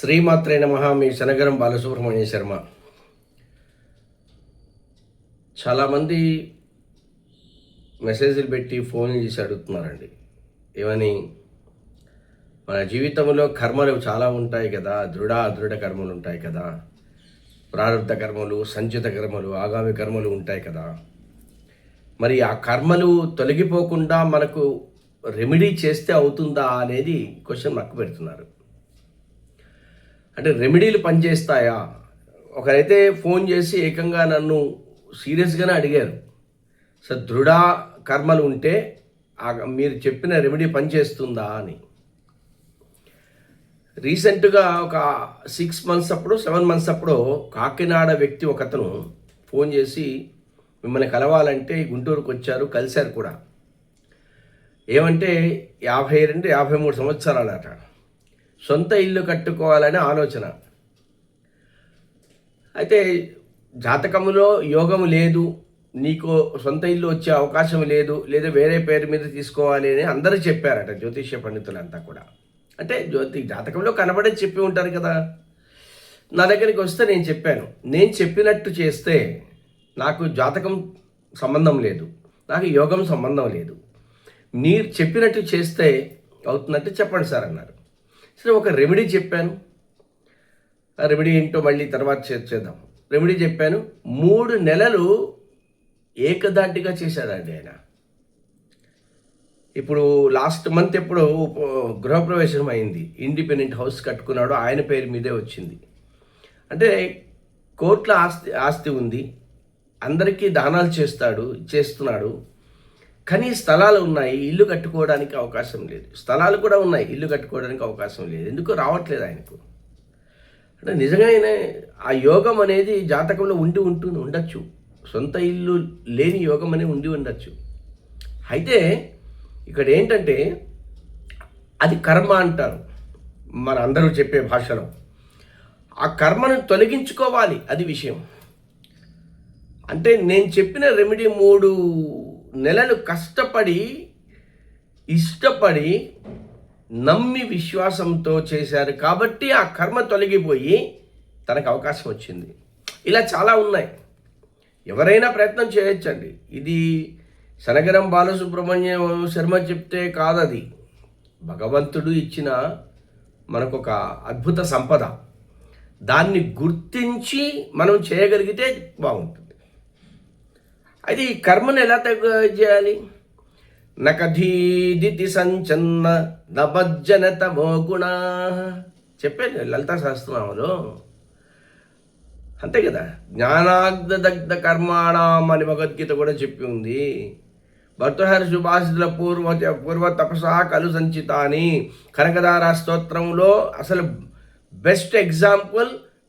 శ్రీమాత్రే నమ. మీ శనగరం బాలసుబ్రహ్మణ్య శర్మ. చాలామంది మెసేజ్లు పెట్టి ఫోన్ చేసి అడుగుతున్నారండి. ఏమని? మన జీవితంలో కర్మలు చాలా ఉంటాయి కదా. దృఢ అదృఢ కర్మలు ఉంటాయి కదా. ప్రారంభ కర్మలు సంచిత కర్మలు ఆగామి కర్మలు ఉంటాయి కదా. మరి ఆ కర్మలు తొలగిపోకుండా మనకు రెమెడీ చేస్తే అవుతుందా అనేది క్వశ్చన్ మక్కు పెడుతున్నారు. అంటే రెమెడీలు పనిచేస్తాయా? ఒకరైతే ఫోన్ చేసి ఏకంగా నన్ను సీరియస్గానే అడిగారు. సో దృఢ కర్మలు ఉంటే ఆ- మీరు చెప్పిన రెమెడీ పనిచేస్తుందా? అని. రీసెంట్గా ఒక సిక్స్ మంత్స్ అప్పుడు సెవెన్ మంత్స్ అప్పుడు కాకినాడ వ్యక్తి ఒకతను ఫోన్ చేసి మిమ్మల్ని కలవాలంటే గుంటూరుకు వచ్చారు కలిశారు కూడా. ఏమంటే యాభై రెండు యాభై మూడు సంవత్సరాలు అట సొంత ఇల్లు కట్టుకోవాలనే ఆలోచన. అయితే జాతకములో యోగము లేదు నీకు సొంత ఇల్లు వచ్చే అవకాశం లేదు లేదా వేరే పేరు మీద తీసుకోవాలి అని అందరూ చెప్పారట జ్యోతిష్య పండితులంతా కూడా. అంటే జ్యోతి జాతకంలో కనబడే చెప్పి ఉంటారు కదా. నా దగ్గరికి వస్తే నేను చెప్పాను. నేను చెప్పినట్టు చేస్తే నాకు జాతకం సంబంధం లేదు నాకు యోగం సంబంధం లేదు. మీరు చెప్పినట్టు చేస్తే అవుతున్నట్టు చెప్పండి సార్ అన్నారు. సరే ఒక రెమెడీ చెప్పాను. ఆ రెమెడీ ఏంటో మళ్ళీ తర్వాత చేద్దాం. రెమెడీ చెప్పాను మూడు నెలలు ఏకదాటిగా చేశారండి ఆయన. ఇప్పుడు లాస్ట్ మంత్ ఎప్పుడు గృహప్రవేశం అయింది. ఇండిపెండెంట్ హౌస్ కట్టుకున్నాడు ఆయన పేరు మీదే వచ్చింది. అంటే కోట్ల ఆస్తి ఆస్తి ఉంది. అందరికీ దానాలు చేస్తాడు చేస్తున్నాడు. కానీ స్థలాలు ఉన్నాయి ఇల్లు కట్టుకోవడానికి అవకాశం లేదు. స్థలాలు కూడా ఉన్నాయి ఇల్లు కట్టుకోవడానికి అవకాశం లేదు. ఎందుకు రావట్లేదు ఆయనకు? అంటే నిజంగానే ఆ యోగం అనేది జాతకంలో ఉండి ఉంటుంది ఉండొచ్చు. సొంత ఇల్లు లేని యోగం అనేది ఉండి ఉండొచ్చు. అయితే ఇక్కడ ఏంటంటే అది కర్మ అంటారు. మన అందరూ చెప్పే భాషలో. ఆ కర్మను తొలగించుకోవాలి అది విషయం. అంటే నేను చెప్పిన రెమెడీ మూడు నెలలు కష్టపడి ఇష్టపడి నమ్మి విశ్వాసంతో చేశారు కాబట్టి ఆ కర్మ తొలగిపోయి తనకు అవకాశం వచ్చింది. ఇలా చాలా ఉన్నాయి. ఎవరైనా ప్రయత్నం చేయొచ్చండి. ఇది శనగరం బాలసుబ్రహ్మణ్యం శర్మ చెప్తే కాదది. భగవంతుడు ఇచ్చిన మనకొక అద్భుత సంపద. దాన్ని గుర్తించి మనం చేయగలిగితే బాగుంటుంది. అయితే ఈ కర్మను ఎలా తగ్గ చేయాలి? నకధీదితి సంచన్న నభజ్జన తమో గుణ చెప్పాను లలితా సహస్రనామలో. అంతే కదా? జ్ఞానాగ్ధదగ్ధ కర్మాణం అని భగవద్గీత కూడా చెప్పి ఉంది. భర్తహరి సుభాషితుల పూర్వ పూర్వ తపసా కలు సంచిత అని కనకదార స్తోత్రంలో అసలు బెస్ట్ ఎగ్జాంపుల్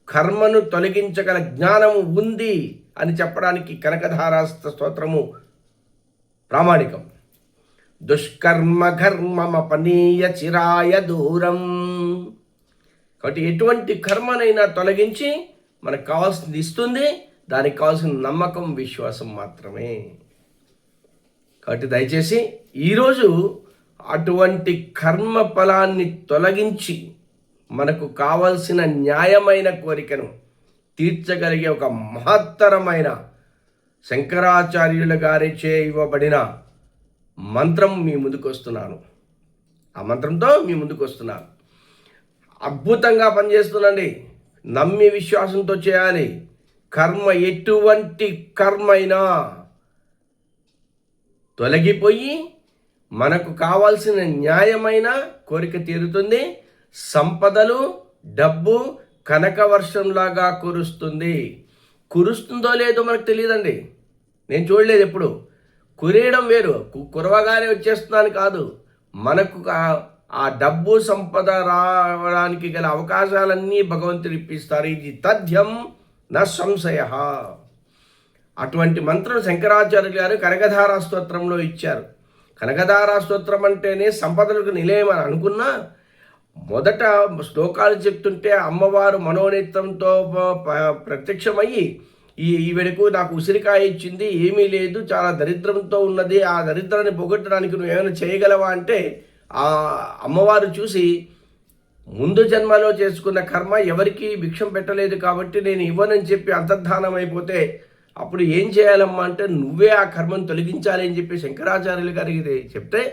కర్మను తొలగించగల జ్ఞానం ఉంది. అని చెప్పడానికి కనకధారాస్త స్తోత్రము ప్రామాణికం. దుష్కర్మ ఘర్మమపనీయ చిరాయ దూరం. కాబట్టి ఎటువంటి కర్మనైనా తొలగించి మనకు కావాల్సింది ఇస్తుంది దానికి కావాల్సిన నమ్మకం విశ్వాసం మాత్రమే. కాబట్టి దయచేసి ఈరోజు అటువంటి కర్మ ఫలాన్ని తొలగించి మనకు కావలసిన న్యాయమైన కోరికను తీర్చగలిగే ఒక మహత్తరమైన శంకరాచార్యుల గారిచే ఇవ్వబడిన మంత్రం మీ ముందుకు వస్తున్నాను ఆ మంత్రంతో మీ ముందుకు వస్తున్నాను అద్భుతంగా పనిచేస్తుందండి. నమ్మి విశ్వాసంతో చేయాలి. కర్మ ఎటువంటి కర్మ అయినా తొలగిపోయి మనకు కావాల్సిన న్యాయమైన కోరిక తీరుతుంది. సంపదలు డబ్బు కనక వర్షంలాగా కురుస్తుంది. కురుస్తుందో లేదో మనకు తెలియదండి. నేను చూడలేదు ఎప్పుడు. కురేయడం వేరు. కు- కురవగానే వచ్చేస్తున్నాను కాదు. మనకు ఆ డబ్బు సంపద రావడానికి గల అవకాశాలన్నీ భగవంతుడు ఇప్పిస్తారు. ఇది తథ్యం న సంశయ. అటువంటి మంత్రం శంకరాచార్యులు గారు కనకధారా స్తోత్రంలో ఇచ్చారు. కనకధారా స్తోత్రం అంటేనే సంపదలకు నిలయం అని అనుకున్నా మొదట శ్లోకాలు చెప్తుంటే అమ్మవారు మనోనేత్రంతో ప్రత్యక్షమయ్యి ఈ ఈవిడకు నాకు ఉసిరికాయ ఇచ్చింది ఏమీ లేదు చాలా దరిద్రంతో ఉన్నది ఆ దరిద్రాన్ని పొగట్టడానికి నువ్వు ఏమైనా చేయగలవా అంటే ఆ అమ్మవారు చూసి ముందు జన్మలో చేసుకున్న కర్మ ఎవరికి భిక్షం పెట్టలేదు కాబట్టి నేను ఇవ్వనని చెప్పి అంతర్ధానం అయిపోతే అప్పుడు ఏం చేయాలమ్మా అంటే నువ్వే ఆ కర్మను తొలగించాలి అని చెప్పి శంకరాచార్యులు గారికి చెప్తే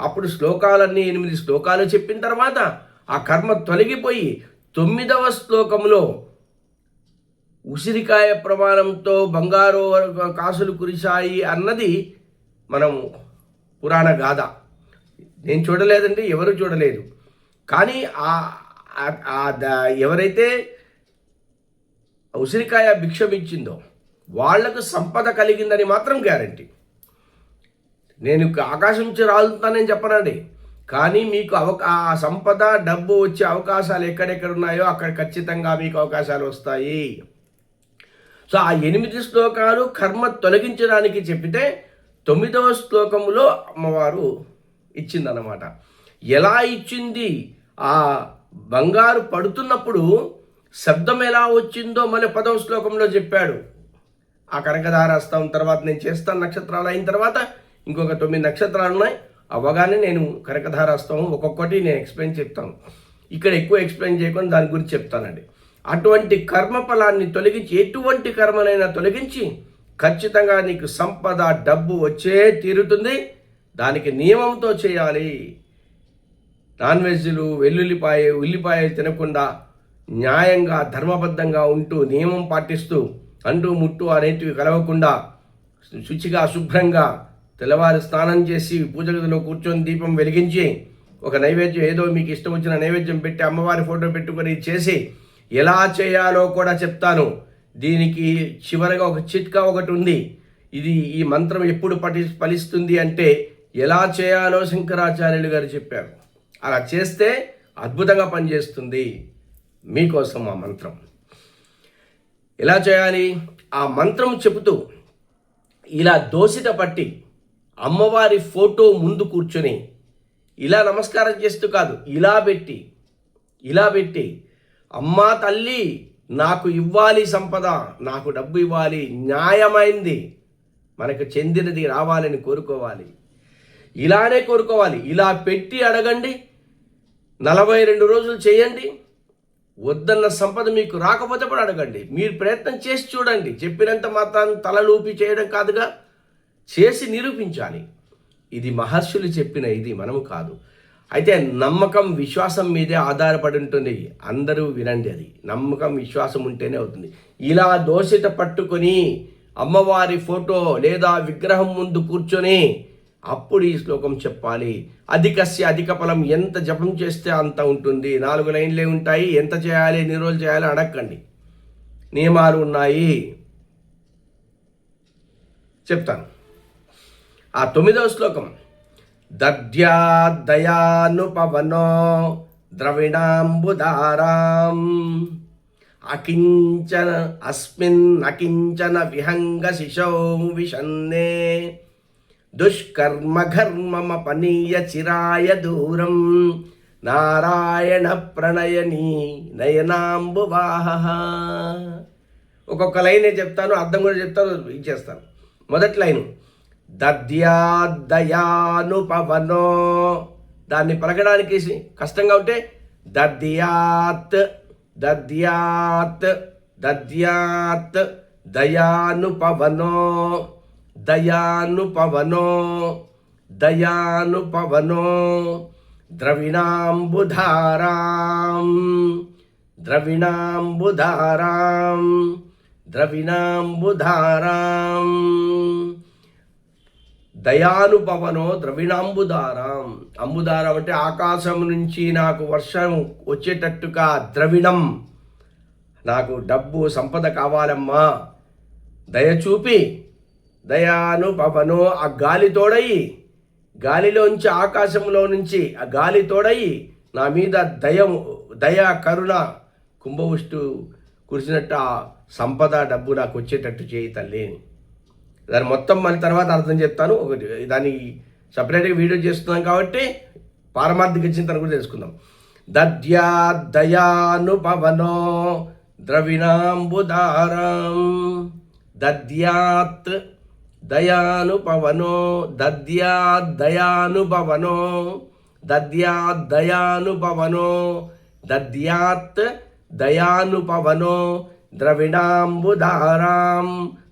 అప్పుడు శ్లోకాలన్నీ ఎనిమిది శ్లోకాలు చెప్పిన తర్వాత ఆ కర్మ తొలగిపోయి తొమ్మిదవ శ్లోకంలో ఉసిరికాయ ప్రమాణంతో బంగారు కాసులు కురిశాయి అన్నది మనం పురాణ గాథ. నేను చూడలేదండి ఎవరు చూడలేదు. కానీ ఆ ఎవరైతే ఉసిరికాయ భిక్షం ఇచ్చిందో వాళ్ళకు సంపద కలిగిందని మాత్రం గ్యారంటీ. నేను ఆకాశం నుంచి రాలుతానని చెప్పనండి. కానీ మీకు అవకా ఆ సంపద డబ్బు వచ్చే అవకాశాలు ఎక్కడెక్కడ ఉన్నాయో అక్కడ ఖచ్చితంగా మీకు అవకాశాలు వస్తాయి. సో ఆ ఎనిమిది శ్లోకాలు కర్మ తొలగించడానికి చెప్పితే తొమ్మిదవ శ్లోకములో అమ్మవారు ఇచ్చిందన్నమాట. ఎలా ఇచ్చింది? ఆ బంగారు పడుతున్నప్పుడు శబ్దం ఎలా వచ్చిందో మళ్ళీ పదవ శ్లోకంలో చెప్పాడు. ఆ కనకధారాస్తం తర్వాత నేను చేస్తాను నక్షత్రాలు అయిన తర్వాత ఇంకొక తొమ్మిది నక్షత్రాలు ఉన్నాయి. అవ్వగానే నేను కనకధారాస్తం ఒక్కొక్కటి నేను ఎక్స్ప్లెయిన్ చెప్తాను. ఇక్కడ ఎక్కువ ఎక్స్ప్లెయిన్ చేయకుండా దాని గురించి చెప్తానండి. అటువంటి కర్మ ఫలాన్ని తొలగించి ఎటువంటి కర్మనైనా తొలగించి ఖచ్చితంగా నీకు సంపద డబ్బు వచ్చే తీరుతుంది. దానికి నియమంతో చేయాలి. నాన్ వెజ్లు వెల్లుల్లిపాయ ఉల్లిపాయ తినకుండా న్యాయంగా ధర్మబద్ధంగా ఉంటూ నియమం పాటిస్తూ అంటూ ముట్టు అనేటివి కలవకుండా శుచిగా శుభ్రంగా తెల్లవారు స్నానం చేసి పూజగదిలో కూర్చొని దీపం వెలిగించి ఒక నైవేద్యం ఏదో మీకు ఇష్టం వచ్చిన నైవేద్యం పెట్టి అమ్మవారి ఫోటో పెట్టుకొని చేసి ఎలా చేయాలో కూడా చెప్తాను. దీనికి చివరగా ఒక చిట్కా ఒకటి ఉంది. ఇది ఈ మంత్రం ఎప్పుడు పటి ఫలిస్తుంది అంటే ఎలా చేయాలో శంకరాచార్యులు గారు చెప్పారు. అలా చేస్తే అద్భుతంగా పనిచేస్తుంది మీకోసం ఆ మంత్రం. ఎలా చేయాలి? ఆ మంత్రం చెబుతూ ఇలా దోషిత పట్టి అమ్మవారి ఫోటో ముందు కూర్చొని ఇలా నమస్కారం చేస్తూ కాదు ఇలా పెట్టి ఇలా పెట్టి అమ్మా తల్లి నాకు ఇవ్వాలి సంపద నాకు డబ్బు ఇవ్వాలి న్యాయమైంది మనకు చెందినది రావాలని కోరుకోవాలి ఇలానే కోరుకోవాలి ఇలా పెట్టి అడగండి నలభై రెండు రోజులు చేయండి వద్దన్న సంపద మీకు రాకపోతే కూడా అడగండి మీరు ప్రయత్నం చేసి చూడండి చెప్పినంత మాత్రాన్ని తలలూపి చేయడం కాదుగా చేసి నిరూపించాలి. ఇది మహర్షులు చెప్పిన ఇది మనము కాదు. అయితే నమ్మకం విశ్వాసం మీదే ఆధారపడి ఉంటుంది. అందరూ వినండి అది. నమ్మకం విశ్వాసం ఉంటేనే అవుతుంది. ఇలా దోషిత పట్టుకొని అమ్మవారి ఫోటో లేదా విగ్రహం ముందు కూర్చొని అప్పుడు ఈ శ్లోకం చెప్పాలి. అధికస్య అధిక ఫలం ఎంత జపం చేస్తే అంత ఉంటుంది. నాలుగు లైన్లే ఉంటాయి. ఎంత చేయాలి ఎన్ని రోజులు చేయాలి అడగండి నియమాలు ఉన్నాయి. చెప్తాను. ఆ తొమ్మిదవ శ్లోకం. దద్యాదయానుపవనో ద్రవిణాంబుదారాం అకించన అస్మిన్ అకించన విహంగ శిశౌ విషన్నే. దుష్కర్మఘర్మమపనీయ చిరాయ దూరం. నారాయణ ప్రణయని నయనాంబువాహ. ఒక్కొక్క లైన్ నేను చెప్తాను అర్థం కూడా చెప్తాను ఇచ్చేస్తాను మొదటి లైను. దద్యాదయానుపవనో. దాన్ని పలకడానికి కష్టంగా ఉంటే దద్యాత్ దద్యాత్ దద్యాత్ దయానుపవనో. దయానుపవనో దయానుపవనో. ద్రవిణాంబుధారాం ద్రవిణాంబుధారాం ద్రవిణాంబుధారాం. దయానుభవనో ద్రవిణాంబుదారం అంబుదారం అంటే ఆకాశం నుంచి నాకు వర్షం వచ్చేటట్టుగా ద్రవిణం. నాకు డబ్బు సంపద కావాలమ్మా. దయచూపి దయానుభవనో ఆ గాలి తోడయి. గాలిలోంచి ఆకాశంలో నుంచి ఆ గాలి తోడయి నా మీద దయ దయ కరుణ కుంభవృష్టు కురిసినట్టు ఆ సంపద డబ్బు నాకు వచ్చేటట్టు చేయి తల్లి. దాని మొత్తం మళ్ళీ తర్వాత అర్థం చెప్తాను. ఒకటి దాన్ని సపరేట్గా వీడియో చేస్తున్నాం కాబట్టి పారమార్థిక చింతన కూడా తెలుసుకుందాం. దద్యా దయానుభవనో ద్రవిణాంబుదారం దద్యాత్ దయానుభవనో దద్యా దయానుభవనో దద్యా దయానుభవనో దద్యాత్ దయానుభవనో ద్రవిణాంబుధారాం.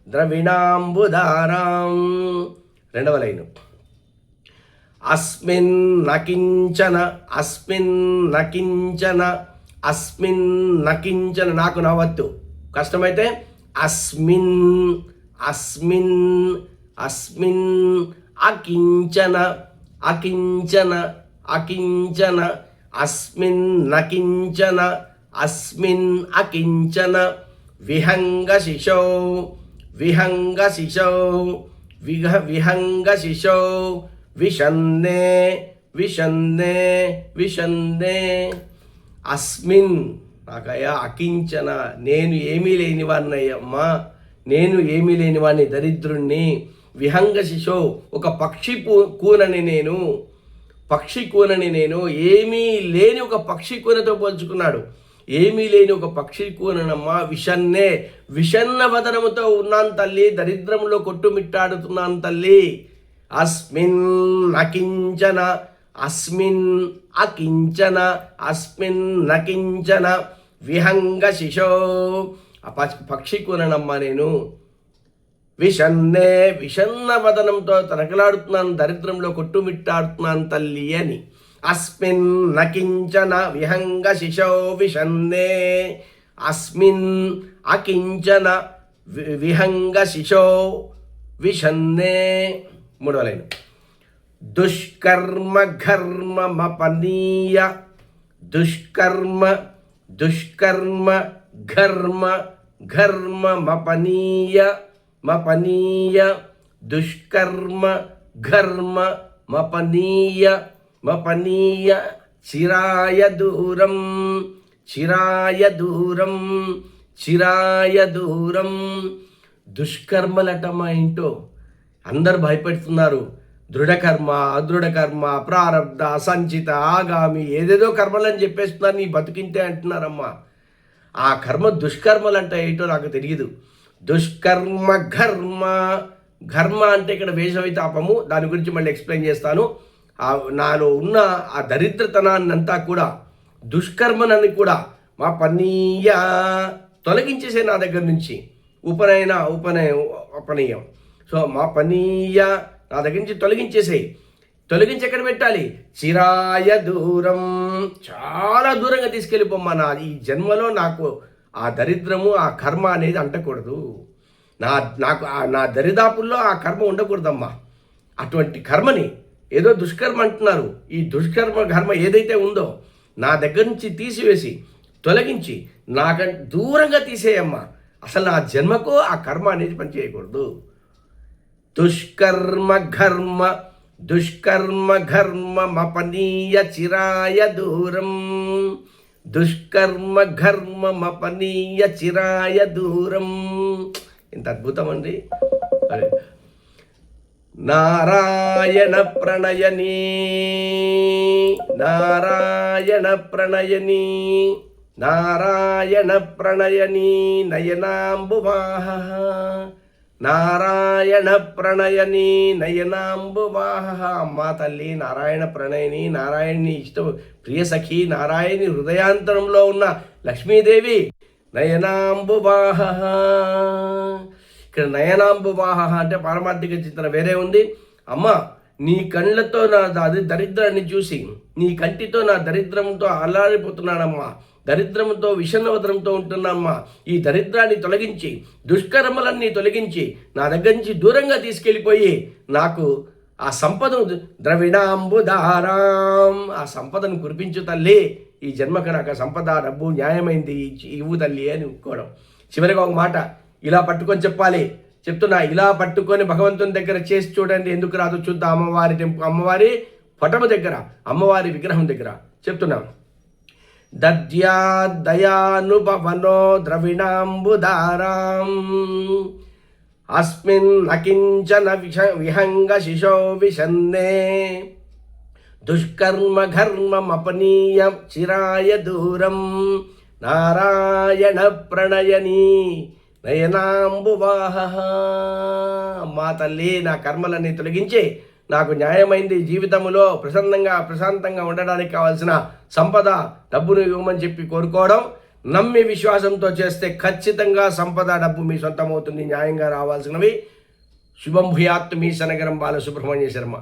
ద్రవిణాంబుధారాం. రెండవ లైను. అస్మిన్ నకించన అస్మిన్ నకించన అస్మిన్ నకించన నాకు నవ్వద్దు. కష్టమైతే అస్మిన్ అస్మిన్ అస్మిన్ అకించన అకించన అకించన అస్మిన్ నకించన అస్మిన్ అకించన విహంగ శిశో విహంగ శిశౌ విహ విహంగ శిశౌ విషన్నే విషన్నే విషన్నే. అస్మిన్ నాకయ్యా అకించన నేను ఏమీ లేనివాడినయ్యమ్మా నేను ఏమీ లేనివాడిని దరిద్రుణ్ణి. విహంగ శిశో ఒక పక్షి కూనని నేను. పక్షి కూనని నేను. ఏమీ లేని ఒక పక్షి కూనతో పోల్చుకున్నాడు. ఏమీ లేని ఒక పక్షి కూననమ్మా విషన్నే విషన్న వదనముతో ఉన్నాను తల్లి దరిద్రంలో కొట్టుమిట్టాడుతున్నాను తల్లి. అస్మిన్ అకించన అస్మిన్ అకించన అస్మిన్ నకించన విహంగ శిశో. ఆ పక్షి- పక్షి కూననమ్మా నేను. విషన్నే విషన్న వదనంతో తనకలాడుతున్నాను దరిద్రంలో కొట్టుమిట్టాడుతున్నాను తల్లి అని. అస్మిన్ నకించన విహంగ శిశో విషన్నే అస్మిన్ అకించన విహంగ శిశో విషన్నే మూడవ లైన్ దుష్కర్మ ఘర్మమపనీయ దుష్కర్మ దుష్కర్మ ఘర్మ ఘర్మమపనీయ మపనీయ దుష్కర్మ ఘర్మ మపనీయ మపనీయ చిరాయ దూరం చిరాయ దూరం చిరాయ దూరం. దుష్కర్మలటమా ఏంటో అందరు భయపెడుతున్నారు. దృఢకర్మ అదృఢకర్మ ప్రారంధ సంచిత ఆగామి ఏదేదో కర్మలని చెప్పేస్తున్నారు నీ బతికింతే అంటున్నారమ్మా. ఆ కర్మ దుష్కర్మలు అంటే ఏంటో నాకు తెలియదు. దుష్కర్మ ఘర్మ. ఘర్మ అంటే ఇక్కడ వేసవి తాపము దాని గురించి మళ్ళీ ఎక్స్ప్లెయిన్ చేస్తాను. నాలో ఉన్న ఆ దరిద్రతనాన్ని అంతా కూడా దుష్కర్మనని కూడా మా పనీయ తొలగించేసే నా దగ్గర నుంచి. ఉపనయన ఉపనయ ఉపనయం. సో మా పనీయ నా దగ్గర నుంచి తొలగించేసేయి తొలగించి ఎక్కడ పెట్టాలి? చిరాయ దూరం. చాలా దూరంగా తీసుకెళ్ళిపోమ్మా నా ఈ జన్మలో నాకు ఆ దరిద్రము ఆ కర్మ అనేది అంటకూడదు. నా నాకు ఆ- నా దరిదాపుల్లో ఆ కర్మ ఉండకూడదమ్మా. అటువంటి కర్మని ఏదో దుష్కర్మ అంటున్నారు. ఈ దుష్కర్మ కర్మ ఏదైతే ఉందో నా దగ్గర నుంచి తీసివేసి తొలగించి నాకంటే దూరంగా తీసేయమ్మా. అసలు నా జన్మకు ఆ కర్మ అనేది పనిచేయకూడదు దుష్కర్మ ఘర్మ దుష్కర్మ ఘర్మ మపనీయ చిరాయ దూరం. దుష్కర్మ ఘర్మ మపనీయ చిరాయ దూరం. ఇంత అద్భుతం అండి. అరే నారాయణ ప్రణయని. నారాయణ ప్రణయని. నారాయణ ప్రణయని నయనాంబువాహ. నారాయణ ప్రణయని నయనాంబువాహ. అమ్మా తల్లి నారాయణ ప్రణయని నారాయణని ఇష్టం ప్రియ సఖి నారాయణి హృదయాంతరంలో ఉన్న లక్ష్మీదేవి నయనాంబువాహ. ఇక్కడ నయనాంబువాహ అంటే పారమార్థిక చిత్రం వేరే ఉంది. అమ్మ నీ కళ్ళతో నా అది దరిద్రాన్ని చూసి నీ కంటితో నా దరిద్రంతో అల్లాడిపోతున్నానమ్మా. దరిద్రంతో విషన్నవద్రంతో ఉంటున్నామ్మా ఈ దరిద్రాన్ని తొలగించి దుష్కర్మలన్నీ తొలగించి నా దగ్గర నుంచి దూరంగా తీసుకెళ్ళిపోయి నాకు ఆ సంపదను ద్రవిడాంబుదారాం ఆ సంపదను కురిపించు తల్లి. ఈ జన్మకు నాకు సంపద డబ్బు న్యాయమైంది ఇవ్వు తల్లి అని ఒప్పుకోవడం చివరిగా ఒక మాట ఇలా పట్టుకొని చెప్పాలి. చెప్తున్నా ఇలా పట్టుకొని భగవంతుని దగ్గర చేసి చూడండి ఎందుకు రాదు? చూద్దాం అమ్మవారి టెంపు అమ్మవారి పటము దగ్గర అమ్మవారి విగ్రహం దగ్గర. చెప్తున్నాం. దద్యా దయానుభవనో ద్రవిణాంబుదారాం అస్మిన్ నకించన విష విహంగ శిశో విషన్నే. దుష్కర్మ ఘర్మమపనీయ చిరాయ దూరం. నారాయణ ప్రణయనీ. నయనాంబువాహ మా తల్లి నా కర్మలన్నీ తొలగించి నాకు న్యాయమైంది జీవితంలో ప్రశాంతంగా ప్రశాంతంగా ఉండడానికి కావాల్సిన సంపద డబ్బును ఇవ్వమని చెప్పి కోరుకోవడం నమ్మి విశ్వాసంతో చేస్తే ఖచ్చితంగా సంపద డబ్బు మీ సొంతమవుతుంది న్యాయంగా రావాల్సినవి. శుభం భూయాత్ మీ శనగరం బాలసుబ్రహ్మణ్య శర్మ